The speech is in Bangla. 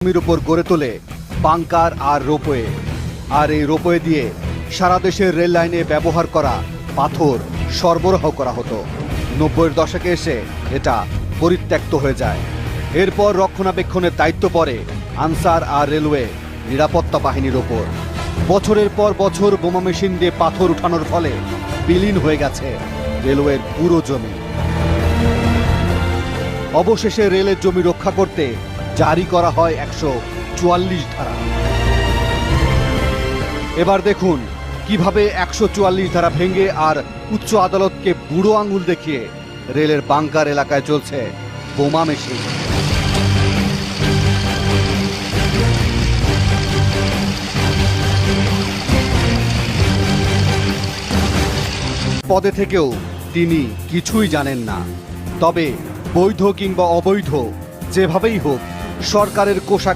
জমির উপর গড়ে তোলে বাংকার আর রোপওয়ে। আর এই রোপওয়ে দিয়ে সারা দেশের রেল লাইনে ব্যবহার করা পাথর সরবরাহ করা হতো। নব্বইয়ের দশকে এসে এটা পরিত্যক্ত হয়ে যায়। এরপর রক্ষণাবেক্ষণের দায়িত্ব পড়ে আনসার আর রেলওয়ে নিরাপত্তা বাহিনীর ওপর। বছরের পর বছর বোমা মেশিন দিয়ে পাথর উঠানোর ফলে বিলীন হয়ে গেছে রেলওয়ের পুরো জমি। অবশেষে রেলের জমি রক্ষা করতে জারি করা হয় একশো চুয়াল্লিশ ধারা। এবার দেখুন কীভাবে একশো চুয়াল্লিশ ধারা ভেঙে আর উচ্চ আদালতকে বুড়ো আঙুল দেখিয়ে রেলের বাংকার এলাকায় চলছে বোমা মেশিন। পদে থেকেও তিনি কিছুই জানেন না। তবে বৈধ কিংবা অবৈধ, যেভাবেই হোক সরকারের কোষা